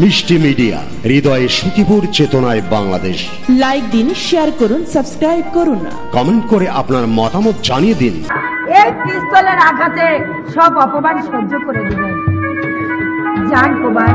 মিষ্টি মিডিয়া হৃদয়ে সুখীপুর চেতনায় বাংলাদেশ। লাইক দিন শেয়ার করুন সাবস্ক্রাইব করুন কমেন্ট করে আপনার মতামত জানিয়ে দিন। এই পিস্তলের আঘাতে সব অপমান সহ্য করে দিবেন। জান কুমার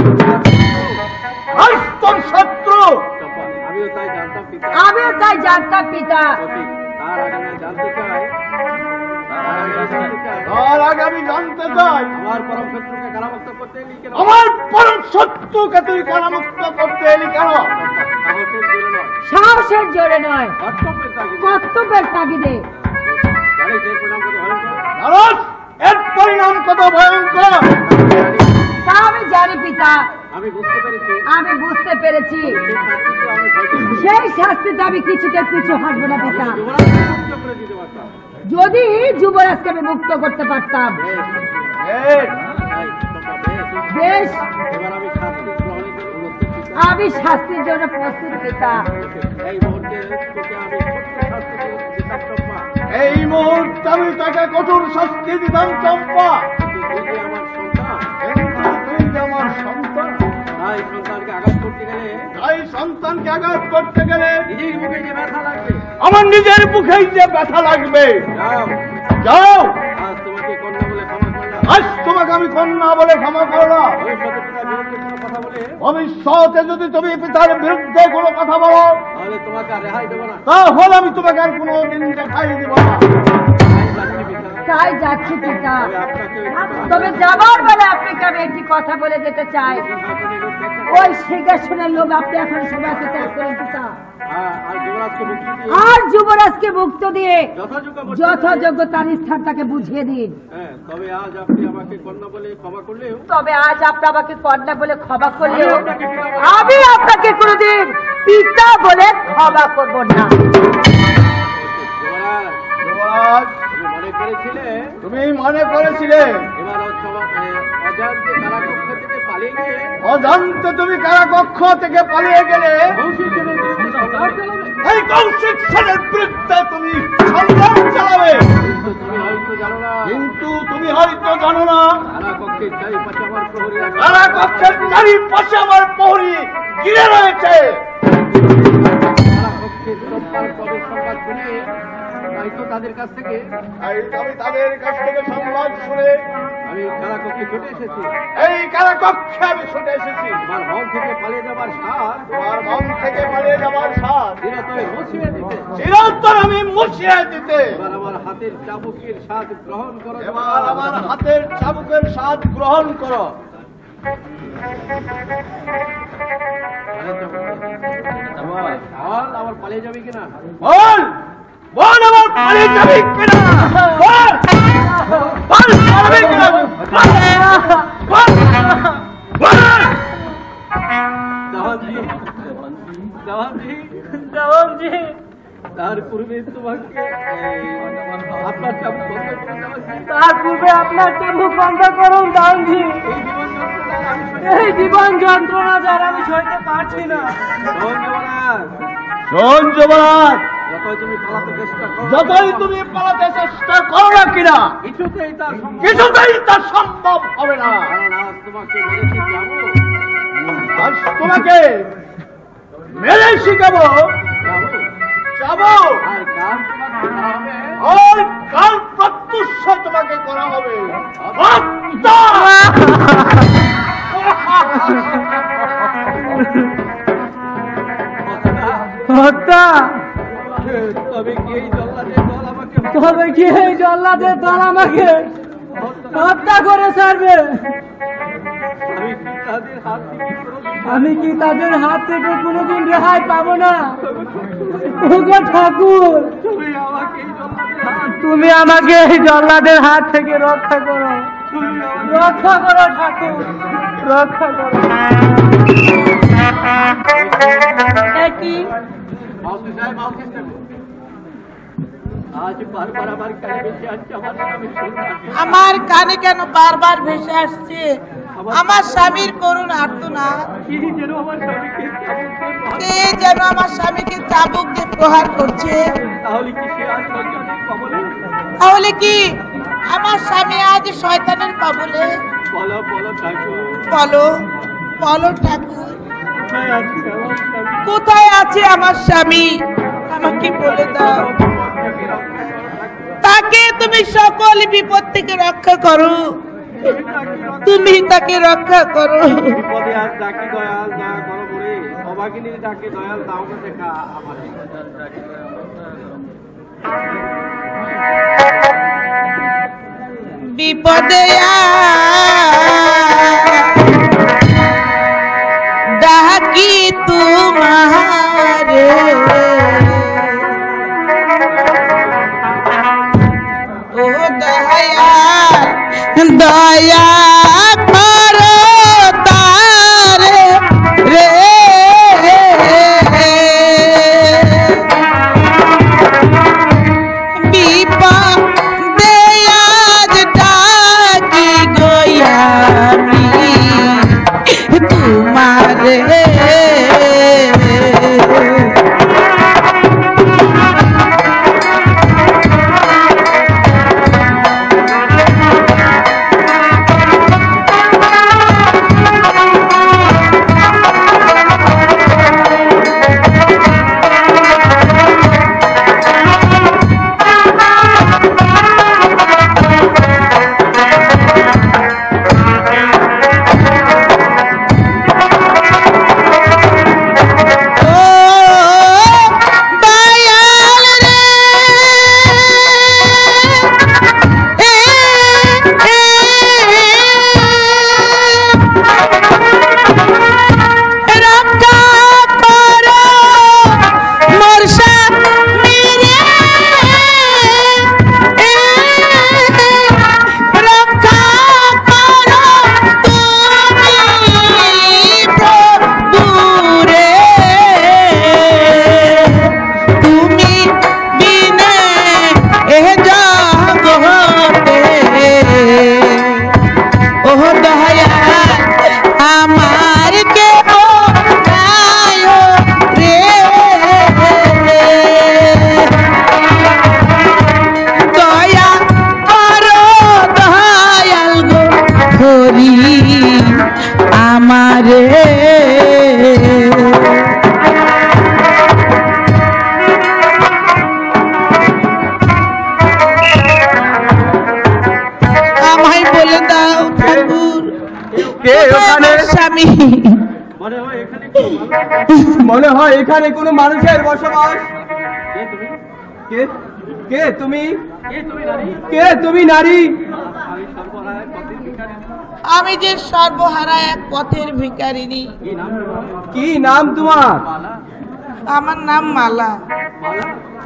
আমি জানতে চাই। আমার পরম শত্রুকে কারামুক্ত করতে এলি কেন? আমার পরম শত্রুকে তুই কারামুক্ত করতে এলি কেন? সাহসের জোরে নয়। কর্তব্যের তাগিদে। জানোস এর পরিণাম কত ভয়ঙ্কর? তা আমি জানি পিতা। আমি বুঝতে পেরেছি। আমি বুঝতে পেরেছি। সেই শাস্তিতে আমি কিছুতে পিছু হাঁটবো না পিতা। যদি যুবরাজকে আমি মুক্ত করতে পারতাম। বেশ, আমি শাস্তির জন্য প্রস্তুত পিতা। এই মুহূর্তে আমি তাকে কঠোর শাস্তি দিতাম চম্পা। আমার সন্তান আমার সন্তান। তাই সন্তানকে আঘাত করতে গেলে তাই সন্তানকে আঘাত করতে গেলে নিজের মুখে যে ব্যথা লাগবে। আমার নিজের মুখেই যে ব্যথা লাগবে। যাও। আজ তোমাকে কন্যা বলে ক্ষমা করলাম। আজ তোমাকে আমি কন্যা বলে ক্ষমা করলাম। ভবিষ্যতে পিতার বিরুদ্ধে কোনো কথা বলে? ভবিষ্যতে যদি তুমি পিতার বিরুদ্ধে কোনো কথা বলো তাহলে তোমাকে আর রেহাই দেবো না। তাহলে আমি তোমাকে আর কোনো দিন দেখাই দিব না। তাই যাচ্ছি পিতা। তবে যাবার বেলা আপনাকে আমি একটি কথা বলে যেতে চাই। ওই সিংহাসনের লোক আপনি এখন সবাইকে ত্যাগ করেন পিতা আর আর যুবরাজকে মুক্তি দিয়ে যথাযোগ্য তার স্থান তাকে বুঝিয়ে দিন। হ্যাঁ তবে আজ আপনি আমাকে কন্যা বলে ক্ষমা করলেও তবে আজ আপনি আমাকে কন্যা বলে ক্ষমা করলেও আমি আপনাকে কোনোদিন পিতা বলে ক্ষমা করব না। তুমি মনে করেছিলে? মনে এবার অজান্তে অজান্তে তুমি কারা কক্ষ থেকে পালিয়ে গেলে। এই কৌশিক সেনের বিরুদ্ধে তুমি চালাবে কিন্তু তুমি হয়তো জানো না কারা কক্ষের চারিপাশে আমার প্রহরী ঘিরে রয়েছে তাদের কাছ থেকে আমি তাদের কাছ থেকে সংবাদ শুনে আমি কারাকক্ষে ছুটে এসেছি। এই কারাকক্ষে আমি ছুটে এসেছি। আমার মন থেকে পালিয়ে যাবার সার তোমার মন থেকে পালিয়ে যাবার সাথ চিরতরে মুছিয়ে দিতে। চিরন্তর আমি মুছিয়ে দিতে। এবার আমার হাতের চাবুকের স্বাদ গ্রহণ করো। এবার আমার হাতের চাবুকের স্বাদ গ্রহণ করো। বল, আবার পালিয়ে যাবি কিনা? বল বল আমার পালিয়ে যাবি কিনা? বল! বল! পালাবি কিনা? বল! বল! জওয়ানজি জওয়ানজি জওয়ানজি তার পূর্বে তোমাকে আপনার চাবুক বন্ধ করে তার পূর্বে আপনার চোখ বন্ধ করুন দানজি এই জীবন যন্ত্রণা আমি সহ্য- এই জীবন যন্ত্রণা যার আমি সইতে পারছি না। শোন যুবরাজ, শোন যুবরাজ যতই তুমি পালাতে চেষ্টা করো যতই তুমি পালাতে চেষ্টা করো না কিনা কিছুতেই তার সম্ভব কিছুতেই তা সম্ভব হবে না। আজ তোমাকে মেরে শিখাবো। যাব। কাল আর প্রত্যুষ তোমাকে করা হবে। হত্যা! তবে কি এই জল্লাদের দল আমাকে হত্যা- করে ছাড়বে। আমি কি তাদের হাত থেকে কোনোদিন আমি কি তাদের হাত থেকে কোনোদিন রেহাই পাবো না? ওগো ঠাকুর তুমি আমাকে এই জল্লাদের হাত তুমি আমাকে এই জল্লাদের হাত থেকে রক্ষা করো। রক্ষা করো ঠাকুর রক্ষা করো। কি আমার কানে কানে বারবার ভেসে আসছে? আমার স্বামীর করুন আর্তনা। কি যেন আমার স্বামীকে কে যেন আমার স্বামীকে চাবুক দিয়ে প্রহার করছে? তাহলে কি আমার স্বামী আজ শয়তানের কবলে? বলো বলো ঠাকুর। কোথায় আছে আমার স্বামী? আমাকে বলে দাও। তাকে তুমি সকল বিপদ থেকে রক্ষা করো। তুমি তাকে রক্ষা করো। বিপদে আজ হয় এখানে কোনো মানুষের বসবাস? কে তুমি? কে? কে তুমি? কে তুমি নারী? কে তুমি নারী? আমি যে সর্বহারা এক পথের ভিকারিনী কি নাম তোমার? আমার নাম মালা।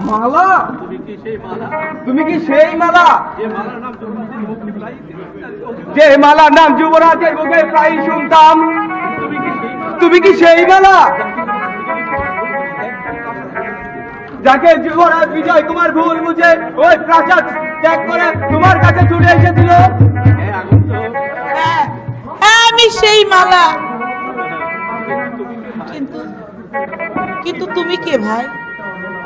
মালা? তুমি কি সেই মালা? তুমি কি সেই মালা? যে মালার নাম যুবরাজের মুক্তি প্রায় যে মালার নাম যুবরাজের মুখে প্রায় শুনতাম তুমি কি সেই মালা? যাকে যুবরাজ বিজয় কুমার ভুল বুঝে ওই প্রাসাদ ত্যাগ করে তোমার কাছে ছুটে এসেছিল। হ্যাঁ হ্যাঁ হ্যাঁ, আমি সেই মালা? কিন্তু কিন্তু তুমি কে ভাই?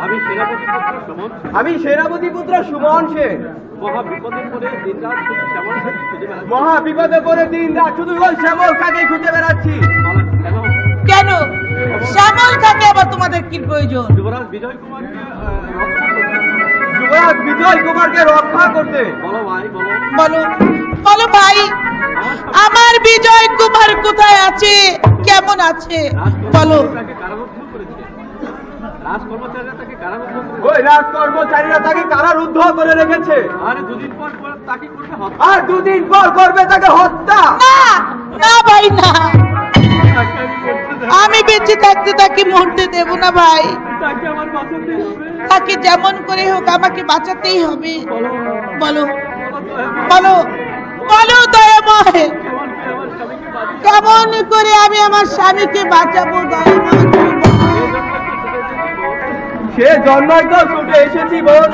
আমি সেনাপতি পুত্র আমি সেনাপতি পুত্র সুমন সেন। মহা বিপদের পরে দিন রাত শুধু শ্যামল খালি খুঁজে বেড়াচ্ছি। মহা বিপদে পড়ে দিন রাত শুধু ওই শ্যামল কাকে খুঁজে বেড়াচ্ছি। কেন? শ্যামল থাকে আবার তোমাদের কি প্রয়োজন? যুবরাজ বিজয় কুমারকে রক্ষা করতে যুবরাজ বিজয় কুমারকে রক্ষা করতে। বলো ভাই বলো। বলো বলো ভাই আমার বিজয় কুমার কোথায় আছে? কেমন আছে? বলো। তাকে কারারুদ্ধ করে রেখেছে। আর দুদিন পর পর তাকে করবে হত্যা। আর দুদিন পর করবে তাকে হত্যা। না না ভাই না। বেঁচে থাকতে তাকে মরতে দেব না ভাই। তাকে যেমন করে হোক আমাকে বাঁচাতেই হবে। বলো বলো বলো দয়া বলো বলো দয়াময়। কেমন করে আমি আমার স্বামীকে বাঁচাবো দয়াময়। সে জন্যই তো ছুটে এসেছি বোন।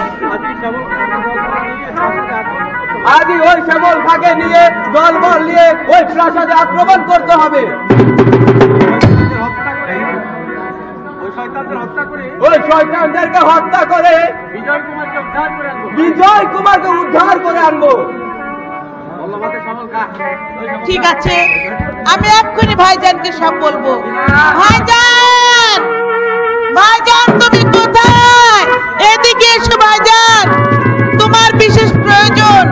আজই ওই শ্যামল খাকে নিয়ে দল বল নিয়ে ওই প্রাসাদে আক্রমণ করতে হবে। ওই শয়তানদেরকে হত্যা করে বিজয় কুমারকে উদ্ধার করে আনব। বিজয় কুমারকে উদ্ধার করে আনব। বল্লভাতে সামল খা। ঠিক আছে। আমি এক্ষুনি ভাইজানকে সব বলব। ভাইজান! ভাইজান তুমি কোথায়? এদিকে এসো ভাইজান। তোমার বিশেষ প্রয়োজন।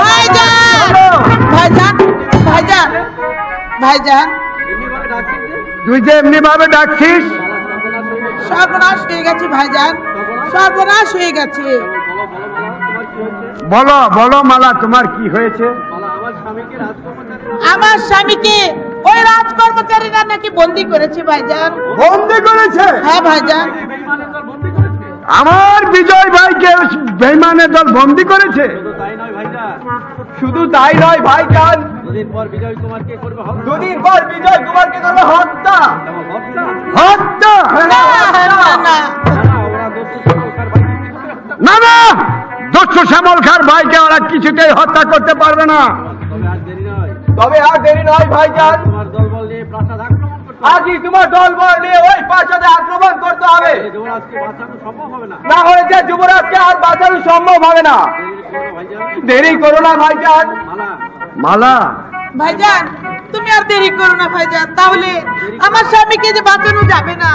ভাইজান! ভাইজান ভাইজান ভাইজান। তুই যে এমনি ভাবে ডাকছিস? সর্বনাশ হয়ে হয়ে গেছে ভাইজান সর্বনাশ হয়ে গেছে। বলো বলো মালা তোমার কি হয়েছে? বলো বলো মালা তোমার কি হয়েছে মালা আমার স্বামীকে রাজকর্মচারী আমার স্বামীকে ওই রাজকর্মচারীরা নাকি বন্দি করেছে ভাইজান। বন্দি করেছে? হ্যাঁ ভাইজান। দল বন্দি করেছে আমার বিজয় ভাইকে বেইমানের দল বন্দি করেছে? শুধু তাই নয় ভাইজা শুধু তাই নয় ভাইজান দুদিন পর বিজয় কুমারকে করবে হত্যা। দুদিন পর বিজয় কুমারকে করবে হত্যা। না না দস্যু শ্যামল খার ভাইকে ওরা কিছুতেই হত্যা করতে পারবে না। তবে আর দেরি নয়। তবে আর দেরি ভাইজান। তোমার দলবল নিয়ে প্রাসাদ আক্রমণ করতে আজই তোমার দল বল নিয়ে ওই প্রাসাদে আক্রমণ করতে হবে। যুবরাজকে বাঁচানো সম্ভব হবে না। না হয়েছে যুবরাজকে আর বাঁচানো সম্ভব হবে না। দেরি করো ভাইজান। দেরি করো না ভাইজান। মালা। ভাইজান তুমি আর দেরি করো না ভাইজান তাহলে আমার স্বামীকে যে বাঁচানো যাবে না।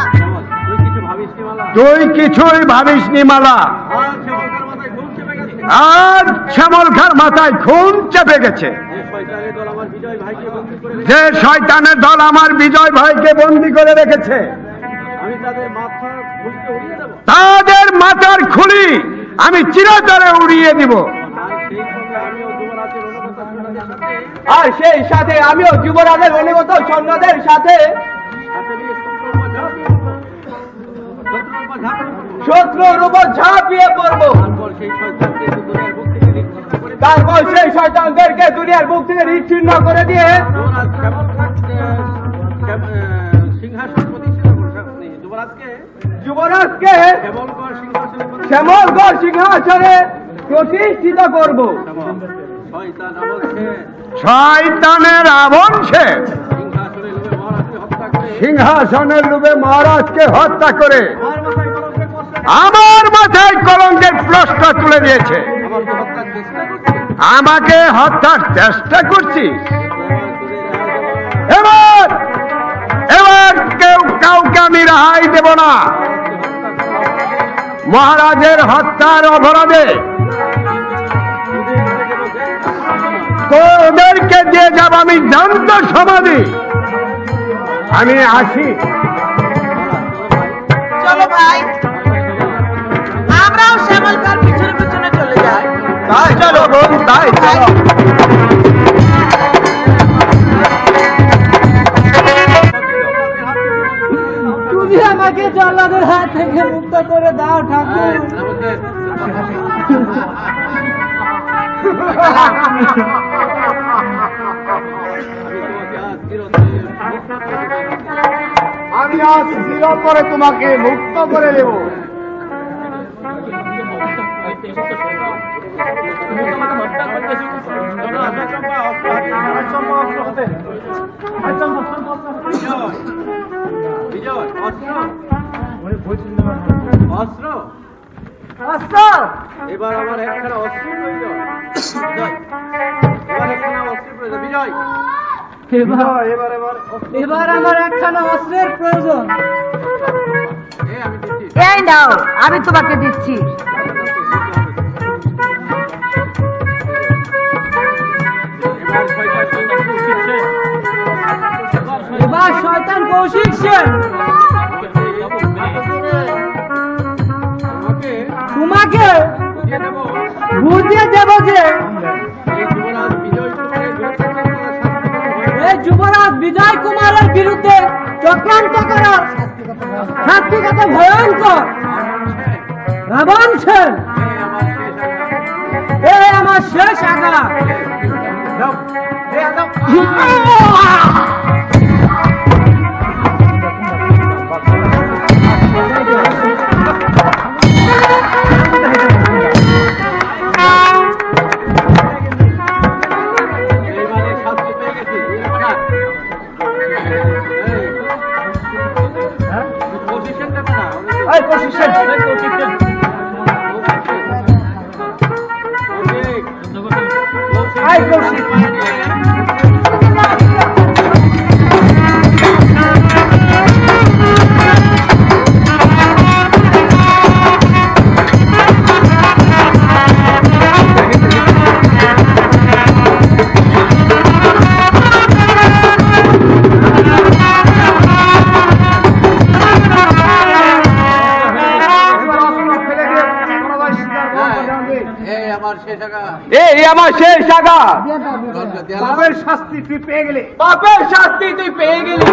তুই কিছুই ভাবিস নি মালা। আর ঘুম শ্যামল খার মাথায় খুন চেপে গেছে। যে শয়তানের দল আমার বিজয় ভাইকে বন্দি করে রেখেছে। তাদের মাথা খুলতে উড়িয়ে দেবো। তাদের মাথার খুলি আমি চিরতরে উড়িয়ে দিব। আর সেই সাথে আমিও যুবরাজের অনুগত সৈন্যদের সাথে শত্রুর উপর ঝাঁপিয়ে পড়ব। তারপর সেই শয়তানদেরকে দুনিয়ার বুক থেকে বিচ্ছিন্ন করে দিয়ে যুবরাজকে শ্যামলগড় সিংহাসনে প্রতিষ্ঠিত করব? শয়তান শয়তানের আবংশে। সিংহাসনের লোভে মহারাজকে হত্যা করে আমার মাথায় কলঙ্কের প্রশ্ন তুলে দিয়েছে। আমাকে হত্যার চেষ্টা করছে এবার এবার কেউ কাউকে আমি রেহাই দেব না। মহারাজের হত্যার অপরাধে তোদেরকে দিয়ে যাব আমি জান্ত সমাধি আমি আসি চলো ভাই আমরাও পিছনে পিছনে চলে যাই তাই চলো বোন তাই চলো তুমি আমাকে জল্লাদের হাত থেকে মুক্ত করে দাও ঠাকুর আমি আজ করে তোমাকে মুক্ত করে দেব। বিজয় অস্ত্র। অস্ত্র! অস্ত্র এবার আমার একখানা অস্ত্র প্রয়োজন। বিজয় এবার একখানা অস্ত্র প্রয়োজন। বিজয়। এবার এবার আমার একখানা অস্ত্রের প্রয়োজন। আমি এই নাও আমি তোমাকে দিচ্ছি। এবার শয়তান কৌশিক সেন। চক্রান্ত করো। শাস্তি কত ভয়ঙ্কর। রাবণ সেন এ আমার শেষ আগা আমার শেষ দেয়া বাপের শাস্তি তুই পেয়ে গেলি। বাপের শাস্তি তুই পেয়ে গেলি।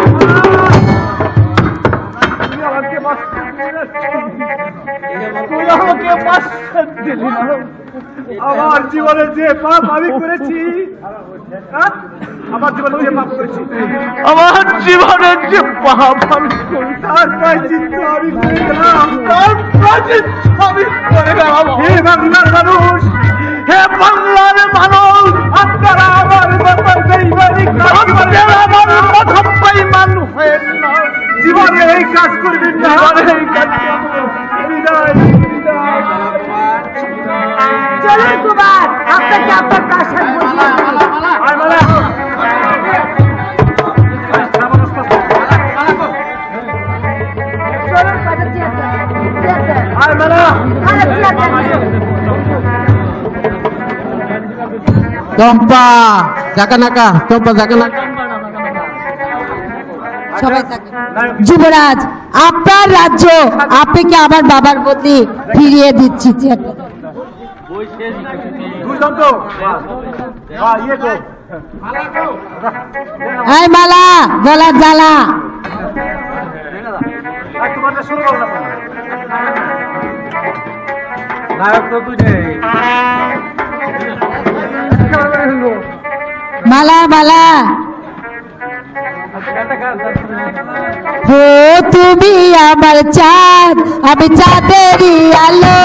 আমার জীবনে যে পাপ আমি করেছি হ্যাঁ? আমার জীবনে যে পাপ করেছি। আমার জীবনে যে পাপ আমি করেছি। তার প্রায়চিত্ত আমি করে গেলাম। তার প্রায়চিত্ত আমি করে গেলাম। হে বাংলার মানুষ হে বাংলার মানুষ আপনারা আমার প্রথম বেইমান হয়ে জীবনে এই কাজ করবেন না। এই কাজ করবেন না। বিদায় বিদায়। চলুন কুমার আপনাকে আপনার প্রাসাদ বুঝিয়ে আয় মালা। চলুন বাজার থিয়েটার থিয়েটার আয় টম্পা জাকা নাকা টম্পা জাকা নাকা। সবাই থাকে। যুবরাজ, আপনার রাজ্য আপনাকে আমার বাবার বদলি ফিরিয়ে দিচ্ছি? মালা, গলার জ্বালা। নায়ক তো তুই মালা মালা ও তুমি আমার চাঁদ আমি চাঁদেরই আলো।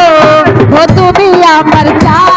ও তুমি আমার চাঁদ।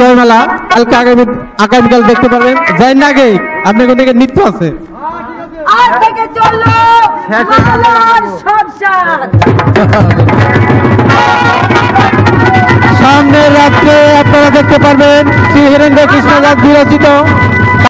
বিজয় মেলা কালকে আগামী আগামীকাল দেখতে পারবেন। যাই না আগে আপনি কোন থেকে নৃত্য আছে? চলল মালার সংসার। সামনের রাত্রে আপনারা দেখতে পারবেন শ্রী হীরেন্দ্র কৃষ্ণ দাস বিরচিত।